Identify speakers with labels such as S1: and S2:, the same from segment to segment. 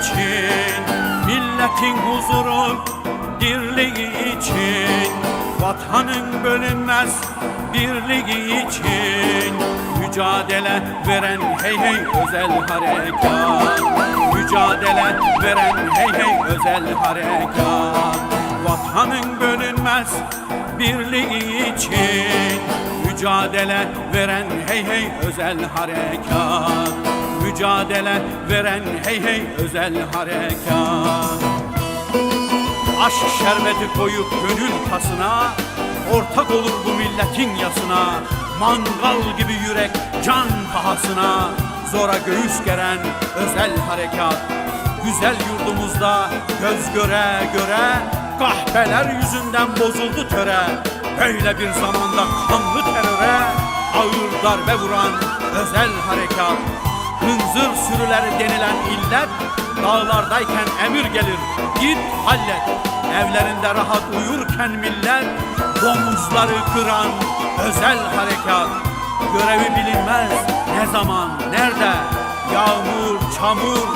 S1: için Milletin huzuru dirliği için Vatanın bölünmez birliği için Mücadele veren hey hey özel harekat. Mücadele veren hey hey özel harekat. Vatanın bölünmez birliği için Mücadele veren hey hey özel harekat Mücadele veren hey hey özel harekat. Aşk şerbeti koyup gönül tasına Ortak olur bu milletin yasına Mangal gibi yürek can pahasına. Zora göğüs geren özel harekat Güzel yurdumuzda göz göre göre Kahpeler yüzünden bozuldu töre. Böyle bir zamanda kanlı teröre Ağır darbe vuran özel harekat Hınzır sürüleri denilen illet Dağlardayken emir gelir Git hallet. Evlerinde rahat uyurken millet Domuzları kıran özel harekat. Görevi bilinmez ne zaman nerede? Yağmur, çamur,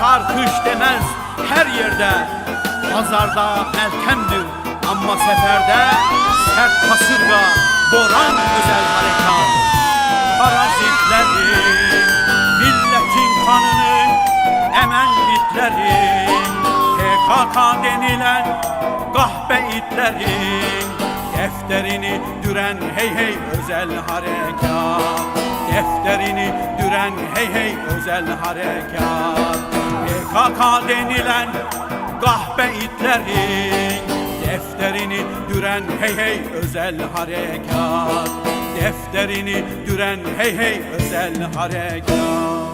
S1: kar, kış demez her yerde. Pazarda meltemdir ama seferde Sert kasırga, boran özel harekat emen bitlerin PKK denilen kahpe itlerin. Defterini düren hey hey özel harekat. Defterini düren hey hey özel harekat. PKK denilen kahpe itlerin. Defterini düren hey hey özel harekat. Defterini düren hey hey özel harekat